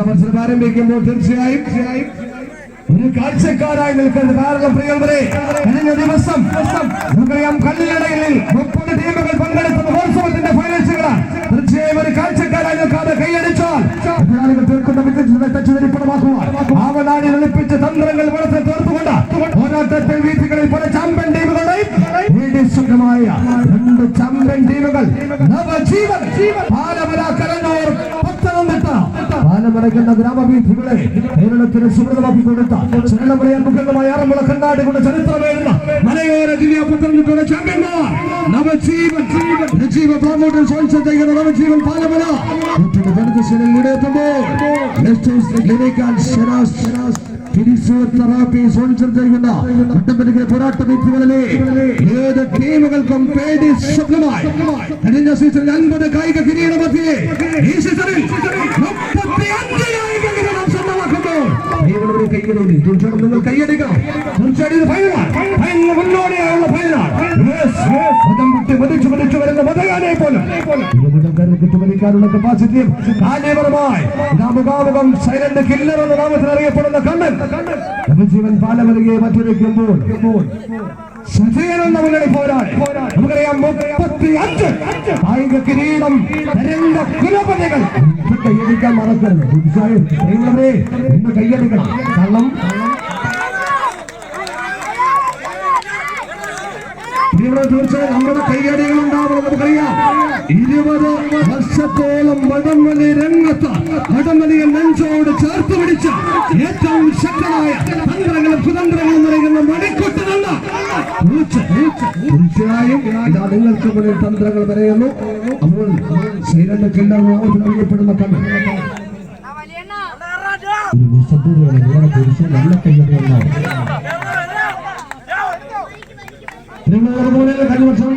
മത്സരം ആരംഭിക്കുമ്പോൾ തീർച്ചയായും ഒരു കാഴ്ചക്കാരായി നിൽക്കുന്നത് കാരണം പ്രിയവരെ. കഴിഞ്ഞ ദിവസം നമുക്കറിയാം കല്ലിലടയിൽ മുപ്പത് ടീമുകൾ പങ്കെടുത്ത മഹോത്സവത്തിന്റെ ഫൈനൽസുകളാണ്. തീർച്ചയായും ഒരു കാഴ്ചക്കാരായി നിൽക്കാതെ കൈയടിച്ചാൽ തീർക്കുന്ന വിദ്യുത് തെറ്റിദ്ധരിപ്പണമാക്കുവാൻ ആവനാടി ഒളിപ്പിച്ച തന്ത്രങ്ങൾ വളർത്തി തീർത്തുകൊണ്ട് പോരാട്ടത്തിൽ വീഥികളിൽ പല നേടി രണ്ട് ചാമ്പ്യൻ ടീമുകൾ നവജീവൻ. പാലമല കലഞ്ഞോർ പത്തനംതിട്ട. പാലമടയ്ക്കുന്ന ഗ്രാമവീഥികളെ കേരളത്തിന് സുഹൃതമാക്കി കൊടുത്ത ചലനമലയാൻ മുഖ്യമായ ആറന്മുള കണ്ണാടി കൊണ്ട് ചരിത്രമേറുന്ന മലയോര ജില്ലാ പത്തനംതിട്ടയുടെ ചാമ്പ്യന്മാർ. നവജീവൻ നജീവ പ്രമോട്ടർ സ്പോൺസർ ചെയ്യുന്ന നവജീവൻ പാലമല കുട്ടിയുടെ ജനതശീലം എത്തുമ്പോൾ ക്ലിനിക് ശരാസ് ഷെനാസ് ഷെനാസ് ഫിസിയോതെറാപ്പി സ്പോൺസർ ചെയ്യുന്ന ഒട്ടനവധി പോരാട്ട വ്യക്തികളിലെ ഏത് ടീമുകൾക്കും പേടി സ്വപ്നമായി. കഴിഞ്ഞ സീസണിൽ അൻപത് കായിക കിരീടമധ്യേ ഈ സീസണിൽ മുപ്പത്തി അഞ്ച് കായിക കിരീടം സ്വന്തമാക്കുമ്പോൾ ദൈവങ്ങളുടെ കൈയ്യടി തീർച്ചയായിട്ടും നിങ്ങൾ കൈയടിക്കണം തീർച്ചയായിട്ടും ഫൈനലാണ് ഫൈനൽ മുന്നോടിയായുള്ള ഫൈനലാണ് മതം വിട്ട് മതിച്ചു മതിച്ചു വരുന്ന മതകാനെ പോലും. ഇരുപതുകാരെ കുറ്റുമരിക്കാനുള്ള കപ്പാസിറ്റിയും കാര്യപരമായി മുഖാമുഖം സൈലന്റ് കില്ലർ എന്ന നാമത്തിൽ അറിയപ്പെടുന്ന കണ്ണൻ. നവജീവൻ പാലമലികയെ മറ്റൊരുക്കുമ്പോൾ മുന്നണി പോരാടി നമുക്കറിയാം മുപ്പത്തി അഞ്ച് കായിക കിരീടം രണ്ട് കുലപതികൾ. ഇത് കൈയടിക്കാൻ മറക്കരുത്. ഇന്ന് കൈയടിക്കണം. കാരണം ഇവിടെ തീർച്ചയായും നമ്മുടെ കൈയടികൾ ഉണ്ടാവണം നമുക്കറിയാം. ഇരുപത് വർഷത്തോളം വടംവലി രംഗത്ത് വടംവലിയെ നെഞ്ചോട് ചേർത്ത് പിടിച്ച ഏറ്റവും ശക്തമായ തന്ത്രങ്ങളും കുതന്ത്രങ്ങളും നിറയുന്ന മണിക്കുട്ടനല്ല തീർച്ചയായും ഇതാ നിങ്ങൾക്ക് മുന്നിൽ തന്ത്രങ്ങൾ പറയുന്നു. അപ്പോൾ ശ്രീരണ്ട് കില്ലർ അറിയപ്പെടുന്ന കണ്ണ് ഒരു നിശബ്ദതയോടെ നിങ്ങളുടെ പുരുഷൻ നല്ല കൈയടി തിരുവനന്തപുരം കഴിഞ്ഞ വർഷം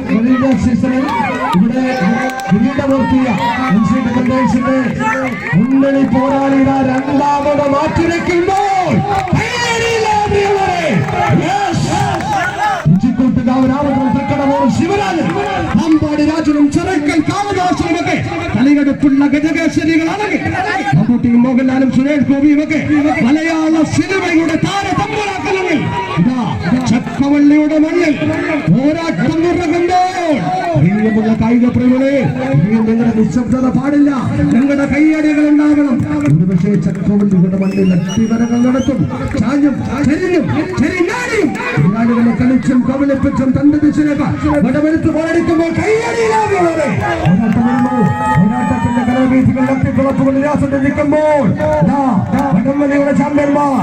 ഇവിടെ മുന്നണി പോരാളിയുടെ രണ്ടാമത് മാറ്റിവെക്കുമ്പോൾ അമ്പാടി രാജനും ചിറക്കൽ കാമദാസനുമൊക്കെ തലയെടുപ്പുള്ള ഗജകേശ്വരികളാണെങ്കിൽ മമ്മൂട്ടിയും മോഹൻലാലും സുരേഷ് ഗോപിയും ഒക്കെ മലയാള സിനിമയുടെ ഇതാ ചക്കവള്ളിയുടെ മണ്ണിൽ പോരാട്ടം തുടങ്ങുമ്പോൾ പ്രിയമുള്ള കായിക പ്രേമികളെ നിങ്ങളുടെ നിശബ്ദത പാടില്ല. നിങ്ങളുടെ കൈയടികൾ ഉണ്ടാകണം. ഒരുപക്ഷെ ചക്കവള്ളിയുടെ മണ്ണിൽ അട്ടിമരങ്ങൾ നടത്തും. ചാഞ്ഞും ചെരിഞ്ഞും ചെരിഞ്ഞാടിയും. എതിരാളികളെ കളിച്ചും കവളിപ്പിച്ചും തന്റെ ദിശയിലേക്ക് വടമെടുത്ത് പോരടിക്കുമ്പോൾ പോരാട്ടത്തിന്റെ കലവീഥികൾ ലത്തിക്കുളപ്പുകൾ നിരാശത്തിൽ നിൽക്കുമ്പോൾ ദാ വടംവലിയുടെ ചാമ്പ്യന്മാർ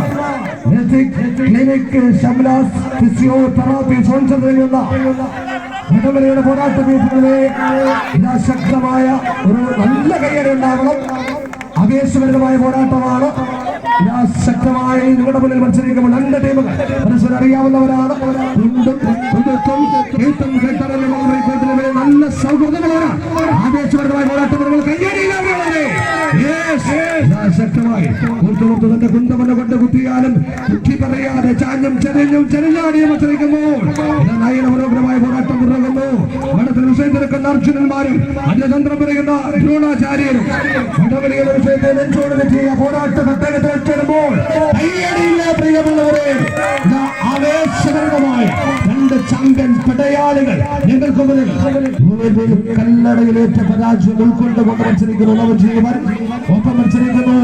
ക്ലിനിക് ഷംലാസ് ഫിസിയോതെറാപ്പി സ്പോൺസർ ചെയ്യുന്ന വടംവലിയുടെ പോരാട്ട വീഥികളിലെ ശക്തമായ ഒരു നല്ല കയ്യടി ഉണ്ടാകണം ആവേശകരമായ പോരാട്ടമാണ് ശക്തമായി നിങ്ങളുടെ മുന്നിൽ മത്സരിക്കുമ്പോൾ രണ്ട് ടീമുകൾ പരസ്പരം അറിയാവുന്നവരാണ് നല്ല സൗഹൃദങ്ങളാണ് ആവേശകരമായ പോരാട്ടം കൂട്ടുകൂർത്തു തന്റെ കുന്തമന കൊണ്ട് കുത്തിയാലും കുത്തി പറയാതെ ചാഞ്ഞും ചെറിഞ്ഞും ചെറിഞ്ഞാടിയും മത്സരിക്കുമ്പോൾ മനോഹരമായ പോരാട്ടം തുടങ്ങുന്നു വടത്തിൽ വിഷയം തിരക്കുന്ന അർജുനന്മാരും അന്യതന്ത്രം പറയുന്ന ദ്രോണാചാര്യരും വടവലിയുടെ വിഷയത്തെ നെഞ്ചോട് പോരാട്ട എത്തിടുമ്പോൾ കയ്യടിയില്ല പ്രിയമുള്ളവരെ. ആവേശകരമായ രണ്ട് ചാമ്പ്യൻ പടയാളികൾ ഞങ്ങൾക്ക് മുന്നിൽ കല്ലടയിലേറ്റ പരാജയം ഉൾക്കൊണ്ടുകൊണ്ട് മത്സരിക്കുന്നു. നവജീവൻ ഒപ്പം മത്സരിക്കുന്നു.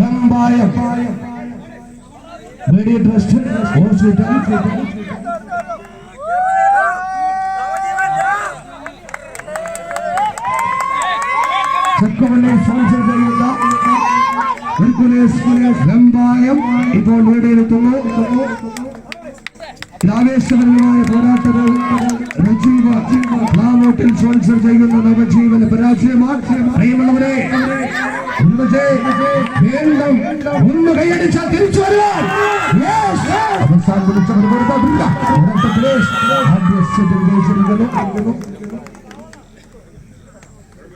വെമ്പായം. റേഡിയോ ട്രസ്റ്റ് ഹോസ്പിറ്റൽ ചെക്കവനെ സ്പോൺസർ ചെയ്യുന്ന ഹെർക്കുലേസ് വെമ്പായം ഇപ്പോൾ നേടിയെത്തുന്നു ആവേശപരമായ പോരാട്ടങ്ങൾ നജീവ റാമോട്ടിൽ സ്പോൺസർ ചെയ്യുന്ന നവജീവന പരാജയമാണ്. പ്രിയമുള്ളവരെ വീണ്ടും ഒന്ന് കൈയടിച്ചാൽ തിരിച്ചു വരാൻ. അവസാനം